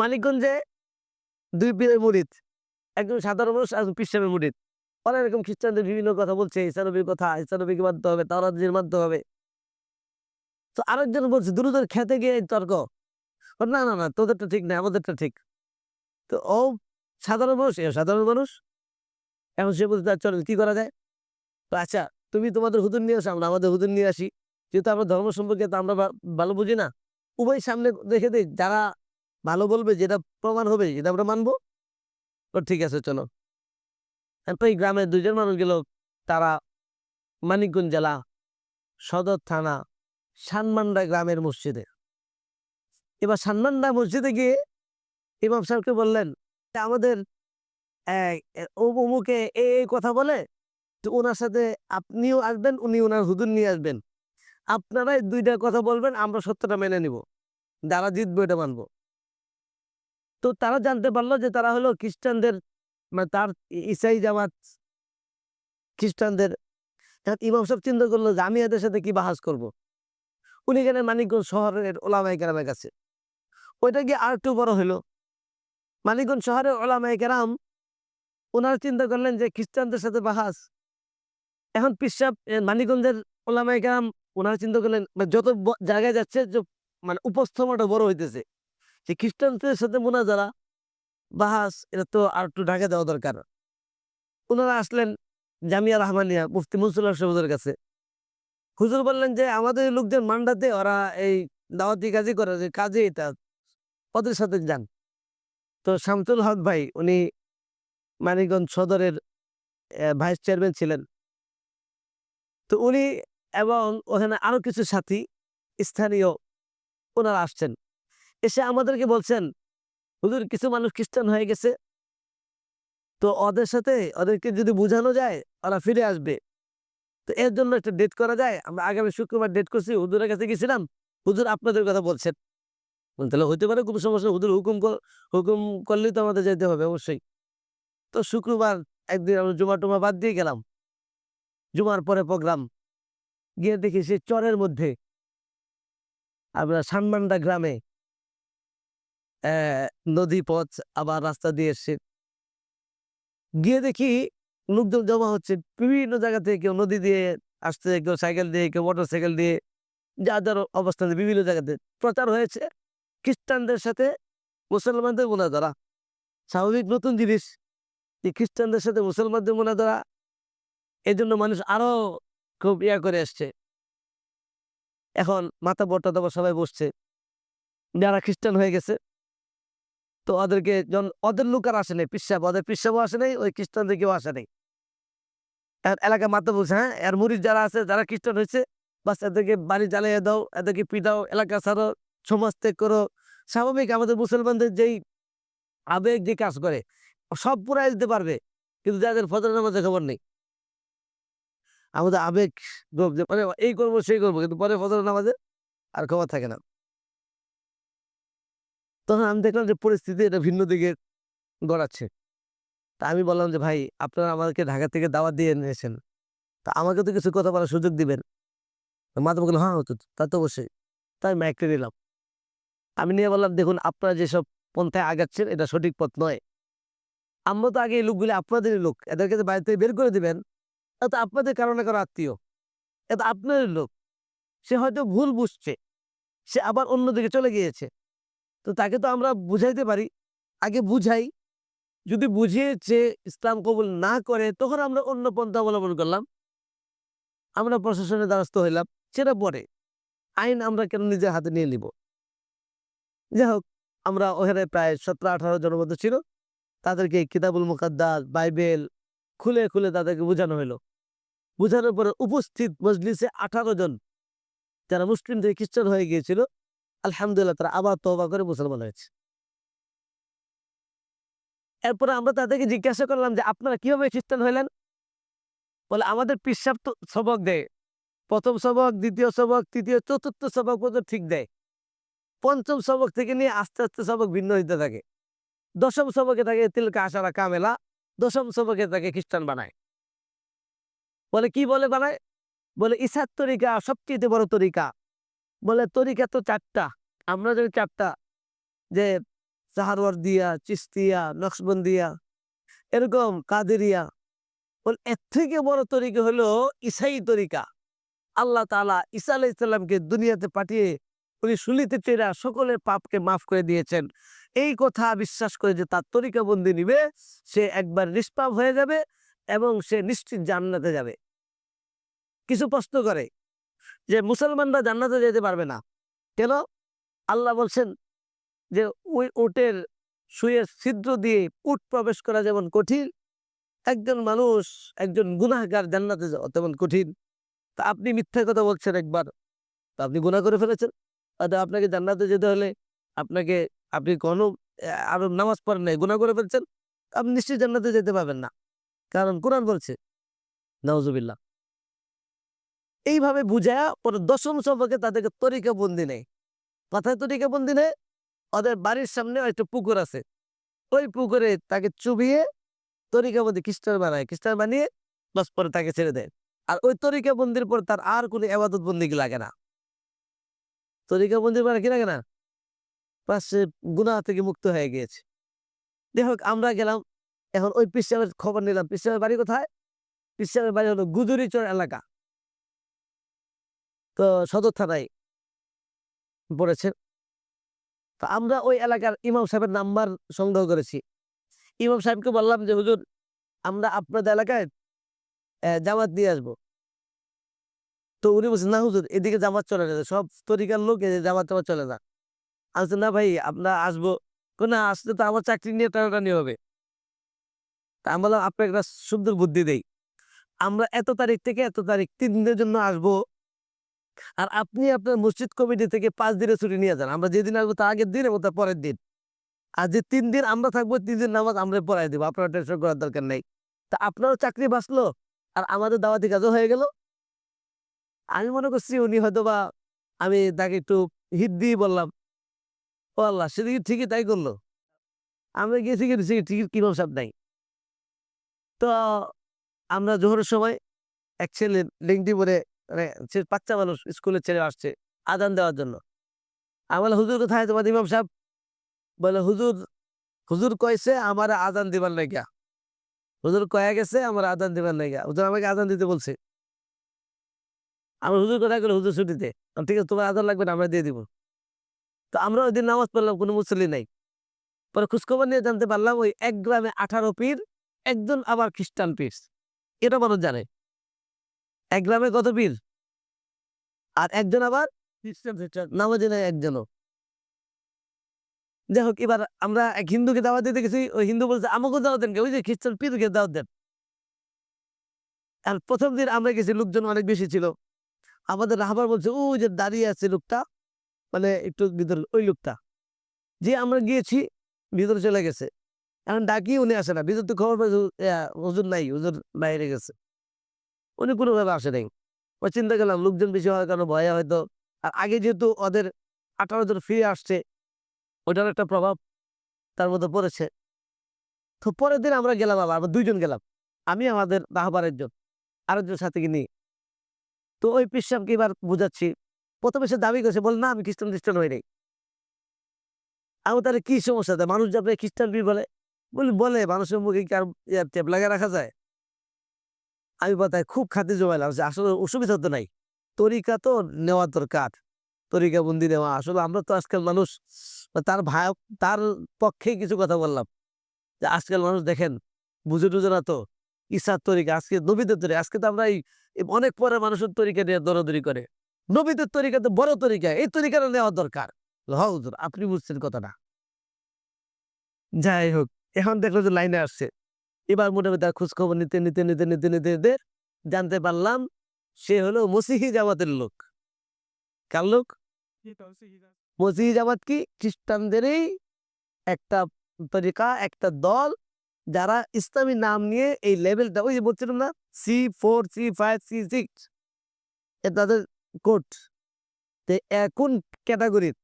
মানিকগঞ্জে দুই পীরের মুরিদ একজন সাধারণ মানুষ একজন পিসাবের মুরিদ অনেক রকম খ্রিস্টানদের বিভিন্ন কথা বলছে ইসানবীর কথা ইসানবীকে মানতে হবে তাওরাজির মানতে হবে। তো আরেকজন বলছে, দুরুদের খেতে গিয়ে তর্ক। না না না, তোদেরটা ঠিক না, আমাদেরটা ঠিক। তো ও সাধারণ মানুষ, এ সাধারণ মানুষ। এখন সে বলতে চল, কি করা যায়? তো আচ্ছা তুমি তোমাদের হুদুর নিয়ে আসো, আমরা আমাদের হুদুর নিয়ে আসি। যেহেতু আমরা ধর্ম সম্পর্কে তো আমরা ভালো বুঝি না, উভয় সামনে দেখে দিই, যারা ভালো বলবে যেটা প্রমাণ হবে, যেটা আমরা মানবো। ঠিক আছে, চলো। এরপর এই গ্রামের দুজন মানুষ গেল, তারা মানিকগঞ্জ জেলা সদর থানা সানমান্ডা গ্রামের মসজিদে। এবার সানমান্ডা মসজিদে গিয়ে ইমাম সাহেবকে বললেন আমাদের অমুকে এই এই কথা বলে? তো ওনার সাথে আপনিও আসবেন, উনি ওনার হুদুর নিয়ে আসবেন। আপনারাই দুইটা কথা বলবেন, আমরা সত্যটা মেনে নিব। যারা জিতবে এটা মানবো। তো তারা জানতে পারল যে তারা হলো খ্রিস্টানদের মানে তার ইসাই জামাত খ্রিস্টানদের। ইমাম সাহেব চিন্তা করল যে আমি এদের সাথে কি বাহাস করব। উনি গেলেন মানিকগঞ্জ শহরের ওলামাই কেরামের কাছে। ওইটা গিয়ে আর একটু বড় হলো মানিকগঞ্জ শহরের ওলামাই কেরাম ওনারা চিন্তা করলেন যে খ্রিস্টানদের সাথে বাহাস। এখন পিসাব মানিকগঞ্জের ওলামাই কেরাম ওনারা চিন্তা করলেন মানে যত জায়গায় যাচ্ছে মানে উপস্থমটা বড় হইতেছে। যে খ্রিস্টানদের সাথে মোনা যারা বাহাস এটা তো আর একটু ঢাকা দেওয়া দরকার। ওনারা আসলেন জামিয়া রহমানিয়া, মুফতি মুসুল্লাহ সাহেবের কাছে। হুজুর বললেন যে, আমাদের লোকদের মান্ডাতে, ওরা এই দাওয়াতি কাজই করে, যে কাজে এটা। ওদের সাথে যান। তো শামসুল হক ভাই, উনি মানিকগঞ্জ সদরের ভাইস চেয়ারম্যান ছিলেন। তো উনি এবং ওখানে আরও কিছু সাথী স্থানীয় ওনারা আসছেন। এসে আমাদেরকে বলছেন, হুজুর, কিছু মানুষ খ্রিস্টান হয়ে গেছে। তো ওদের সাথে ওদেরকে যদি বোঝানো যায়, ওরা ফিরে আসবে। তো এর জন্য একটা ডেট করা যায়। আমরা আগামী শুক্রবার ডেট করছি। হুজুরের কাছে গেছিলাম হুজুর আপনাদের কথা বলছেন। তাহলে হইতে পারে, কোনো সমস্যা হুজুর হুকুম হুকুম করলেই তো আমাদের যেতে হবে, অবশ্যই। তো শুক্রবার একদিন আমরা জুমা টুমা বাদ দিয়ে গেলাম। জুমার পরে প্রোগ্রাম। গিয়ে দেখি সেই চরের মধ্যে আমরা সানমান্ডা গ্রামে নদী পথ আবার রাস্তা দিয়ে এসছে গিয়ে দেখি লোকজন জমা হচ্ছে। বিভিন্ন জায়গা থেকে কেউ নদী দিয়ে আসছে, কেউ সাইকেল দিয়ে, কেউ মোটর সাইকেল দিয়ে। যা যার অবস্থানে বিভিন্ন জায়গাতে প্রচার হয়েছে। খ্রিস্টানদের সাথে মুসলমানদের মোনাজারা। স্বাভাবিক নতুন জিনিস যে খ্রিস্টানদের সাথে মুসলমানদের মোনাজারা এই জন্য মানুষ আরও খুব ইয়া করে আসছে। এখন মাথা বটা দাবা সবাই বসছে। যারা খ্রিস্টান হয়ে গেছে তো ওদেরকে জন ওদের লোক আর আসে নাই, পিসাব, ওদের পিসাবও আসে নাই, ওই খ্রিস্টানদের কেউ আসে নাই। এলাকায় মাথা বলছে হ্যাঁ এর মুরিদ যারা আছে, যারা খ্রিস্টান হয়েছে, বাস এদেরকে বাড়ি জ্বালিয়ে দাও, এদেরকে পিটাও, এলাকা ছাড়ো, সমাজ ত্যাগ করো। স্বাভাবিক আমাদের মুসলমানদের যেই আবেগ, যে কাজ করে, সব পুরাই দিতে পারবে, কিন্তু যাদের ফজর নামাজে খবর নেই। আমাদের আবেগ মানে এই করব, সেই করব, কিন্তু পরে ফজর নামাজে আর খবর থাকে না। তখন আমি দেখলাম যে পরিস্থিতি এটা ভিন্ন দিকে গড়াচ্ছে। তা আমি বললাম যে, ভাই, আপনারা আমাকে ঢাকা থেকে দাওয়াত দিয়ে নিয়েছেন তা আমাকে তো কিছু কথা বলার সুযোগ দিবেন। মাধব বলল হ্যাঁ হতো, তা তো অবশ্যই। তাই মাইকটা নিলাম। আমি নিয়ে বললাম, দেখুন, আপনারা যেসব পন্থায় আগাচ্ছেন, এটা সঠিক পথ নয়। আমরা তো আগে এই লোকগুলি আপনাদেরই লোক। এদেরকে যে বাড়ি থেকে বের করে দিবেন। তা তো আপনাদের কারণে কারও আত্মীয়। এটা আপনাদের লোক। সে হয়তো ভুল বুঝছে। সে আবার অন্যদিকে চলে গিয়েছে। তো তাকে তো আমরা বুঝাইতে পারি। আগে বুঝাই। যদি বুঝিয়েছে ইসলাম কবুল না করে, তখন আমরা অন্য পন্থা অবলম্বন করলাম। আমরা প্রশাসনের দ্বারস্থ হইলাম। সেটা পরে। আইন আমরা কেন নিজের হাতে নিয়ে নিব? যাই হোক, আমরা ওখানে প্রায় সতেরো আঠারো মতো ছিল। তাদেরকে কিতাবুল মুকাদ্দাস, বাইবেল খুলে খুলে তাদেরকে বোঝানো হলো বোঝানোর পরে উপস্থিত মজলিসে আঠারো জন, যারা মুসলিম থেকে খ্রিস্টান হয়ে গিয়েছিল আলহামদুলিল্লাহ, তারা আবার তওবা করে মুসলমান হয়েছে। এরপরে আমরা তাদেরকে জিজ্ঞাসা করলাম যে, আপনারা কীভাবে খ্রিস্টান হইলেন? বলে, আমাদের পিসাব তো সবক দেয়। প্রথম সবক, দ্বিতীয় সবক, তৃতীয়, চতুর্থ সবক পর্যন্ত ঠিক দেয়। পঞ্চম সবক থেকে নিয়ে আস্তে আস্তে সবক ভিন্ন হইতে থাকে। দশম সবকে থাকে তিলকা আশারা কামেলা, দশম সবকে তাকে খ্রিস্টান বানায়। বলে, কি বলে বানায়? বলে ইসার তরিকা, সবচেয়ে বড় তরিকা বলে তরিকা তো চারটা, আমরা যদি চারটা, যে সাহারওয়ার দিয়া চিস্তিয়া নকশবন্দিয়া, এরকম কাদেরিয়া, বল, এর থেকে বড় তরিকা হলো ইসাই তরিকা। আল্লাহ তাআলা ঈসা আলাইহিস সালামকে দুনিয়াতে পাঠিয়ে উনি শুলিতে চেরা সকলের পাপকে মাফ করে দিয়েছেন। এই কথা বিশ্বাস করে যে তার তরিকা বন্দি নিবে, সে একবার নিষ্পাপ হয়ে যাবে এবং সে নিশ্চিত জান্নাতে যাবে। কিছু প্রশ্ন করে। যে মুসলমানরা জান্নাতে যেতে পারবে না। কেন? আল্লাহ বলছেন যে ওই উটের শুয়ে ছিদ্র দিয়ে উট প্রবেশ করা যেমন কঠিন, একজন মানুষ, একজন গুনাহগার জান্নাতে যাওয়া তেমন কঠিন। তা আপনি মিথ্যা কথা বলছেন একবার, তা আপনি গুনাহ করে ফেলেছেন। অর্থাৎ আপনাকে জান্নাতে যেতে হলে আপনাকে, আপনি কোনো নামাজ পড়েন নাই, গুনাহ করে ফেলছেন, আপনি নিশ্চয়ই জান্নাতে যেতে পারবেন না। কারণ কোরআন বলছে নওজুবিল্লাহ এইভাবে বুঝায়া পরে দশম সম্পর্কে তাদেরকে তরিকা বন্দি নেই কথায় তরিকা বন্দি নেই ওদের বাড়ির সামনে একটা পুকুর আছে। ওই পুকুরে তাকে চুবিয়ে তরিকা বন্দি খ্রিস্টান বানায়। খ্রিস্টান বানিয়ে বাস পরে তাকে ছেড়ে দেয়। আর ওই তরিকা বন্দির পর তার আর কোনো এবাদত বন্দি লাগে না। তরিকা বন্দির পরে কি লাগে না? পাশে গুনাহ থেকে মুক্ত হয়ে গিয়েছে। হোক, আমরা গেলাম। এখন ওই পিসাবের খবর নিলাম। পিসাবের বাড়ি কোথায়? পিসাবের বাড়ি হলো গুজুরিচর এলাকা। তো সদর থানায় পড়েছে। তো আমরা ওই এলাকার ইমাম সাহেবের নাম্বার সংগ্রহ করেছি। ইমাম সাহেবকে বললাম যে হুজুর আমরা আপনাদের এলাকায় জামাত নিয়ে আসব। তো উনি বলছেন না হুজুর এদিকে জামাত চলে না। সব তরিকার লোক এদিকে জামাত টামাত চলে না। বলছি, না ভাই আমরা আসব। না আসলে তো আমার চাকরি নিয়ে টানাটানি হবে। তা আমি বললাম আপনার একটা সুন্দর বুদ্ধি দেই। আমরা এত তারিখ থেকে এত তারিখ তিন দিনের জন্য আসব। আর আপনি আপনার মসজিদ কমিটি থেকে পাঁচ দিনের ছুটি নিয়ে যান। আমরা যেদিন আসব তার আগের দিন এবং তার পরের দিন। আর যে তিন দিন আমরা থাকব, তিন দিন নামাজ আমরা পড়াই দেবো। আপনার টেনশন করার দরকার নেই। তা আপনারও চাকরি বাঁচলো আর আমাদের দাওয়াতি কাজও হয়ে গেল। আমি মনে করছি উনি হয়তো বা আমি তাকে একটু হিট দিয়ে বললাম। ও আল্লাহ সেদিকে ঠিকই তাই করল। আমরা গেছি কিন্তু সে টিকিট কিরম সব নাই তো আমরা জোহরের সময় এক ছেলে লিঙ্কটি পরে মানে বাচ্চা মানুষ স্কুলের ছেলে আসছে আদান দেওয়ার জন্য। আমি বলে হুজুর, কোথায় তোমার ইমাম সাহেব? বলে হুজুর হুজুর কয়েছে আমার আদান দিবার লাগিয়া হুজুর কয়ে গেছে আমার আদান দিবার লাগিয়া হুজুর আমাকে আদান দিতে বলছে। আমার হুজুর কোথায় গেলো? হুজুর ছুটিতে। ঠিক আছে, তোমার আদান লাগবে না, আমরা দিয়ে দিব। তো আমরা ওই দিন নামাজ পড়লাম, কোনো মুসলি নাই। পরে খোঁজখবর নিয়ে জানতে পারলাম, ওই এক গ্রামে আঠারো পীর, একজন আবার খ্রিস্টান পীর। এটা মানুষ জানে। এক গ্রামে কত পীর? আর একজন আবার? নামাজি নাই একজনও। যাই হোক এবার আমরা এক হিন্দুকে দাওয়াত দিতে গেছি ওই হিন্দু বলছে আমাকে দাওয়াত দেন কে? ওই যে খ্রিস্টান পীরকে দাওয়াত দেন। আর প্রথম দিন আমরা গেছি লোকজন অনেক বেশি ছিল। আমাদের রাহবার বলছে ও যে দাঁড়িয়ে আছে লোকটা মানে একটু ভিতরে ওই লোকটা। যে আমরা গিয়েছি ভিতরে চলে গেছে। এখন ডাকি উনি আসে না। ভিতর তো খবর ইয়া, হুজুর নাই হুজুর বাইরে গেছে। উনি কোনোভাবে আসে নাই। ওই চিন্তা করলাম, লোকজন বেশি হওয়ার কারণে ভয়ে হয়তো। আর আগে যেহেতু ওদের আঠারো জন ফিরে আসছে ওটার একটা প্রভাব তার মধ্যে পড়েছে। তো পরের দিন আমরা গেলাম আবার, আমরা দুইজন গেলাম। আমি, আমাদের রাহবার একজন, আরেকজন সাথে নিয়ে। তো ওই পিসাবকে এবার বুঝাচ্ছি, প্রথমে সে দাবি করেছে, বল, না, আমি খ্রিস্টান খ্রিস্টান হই নাই। আমি তাহলে কি সমস্যা? দেয় মানুষ যাবে খ্রিস্টান পীর বলে? বলি, বলে, মানুষের মুখে কি আর টেপ লাগিয়ে রাখা যায়? আমি কথায় খুব খাতে জমাইলাম যে আসলে অসুবিধা তো নাই। তরিকা তো নেওয়া দরকার। তরিকা বন্দি নেওয়া। আসলে আমরা তো আজকাল মানুষ তার ভাই তার পক্ষে কিছু কথা বললাম। যে আজকাল মানুষ দেখেন বুঝে টুঝে না তো ইসার তরিকা। আজকে নবীদের তরিকা। আজকে তো আমরা এই অনেক পরে মানুষের তরিকা নিয়ে দৌড়াদৌড়ি করে। নবীদের তরিকা তো বড় তরিকা। এই তরিকাটা নেওয়া দরকার। হুজুর, আপনি বুঝছেন কথাটা। যাই হোক এখন দেখল যে লাইনে আসছে। এবার মোটামুটি তার খোঁজ খবর নিতে নিতে নিতে নিতে নিতে নিতে জানতে পারলাম সে হলো মসিহি জামাতের লোক। কার লোক? মসিহি জামাত কি? খ্রিস্টানদেরই একটা তরিকা, একটা দল যারা ইসলামী নাম নিয়ে এই লেভেলটা, ওই যে বলছিলাম না C four C five C six তাদের এ কোন ক্যাটাগরির?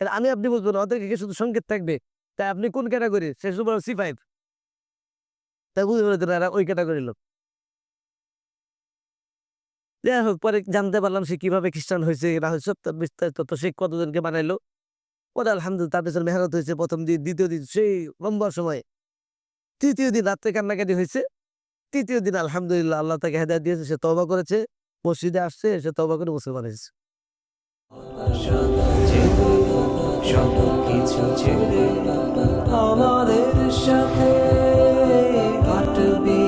আমি, আপনি বুঝবেন ওদেরকে শুধু সংকেত থাকবে। তাই আপনি কোন ক্যাটাগরি সে শুধু সি ফাইভ তাই বুঝতে পেরেছেন এরা ওই ক্যাটাগরির লোক। যাই হোক, পরে জানতে পারলাম সে কীভাবে খ্রিস্টান হয়েছে, এরা হয়েছে তার বিস্তারিত। তো সে কতজনকে বানাইলো? পরে আলহামদুলিল্লাহ তার পেছনে মেহনত হয়েছে প্রথম দিন, দ্বিতীয় দিন, সেই লম্বা সময়। তৃতীয় দিন রাত্রে কান্নাকাটি হয়েছে। তৃতীয় দিন আলহামদুলিল্লাহ আল্লাহ তাকে হেদায়ত দিয়েছে, সে তবা করেছে। মসজিদে আসছে, সে তবা করে মুসলমান হয়েছে। সব কিছু ছেড়ে, আমাদের সাথে to be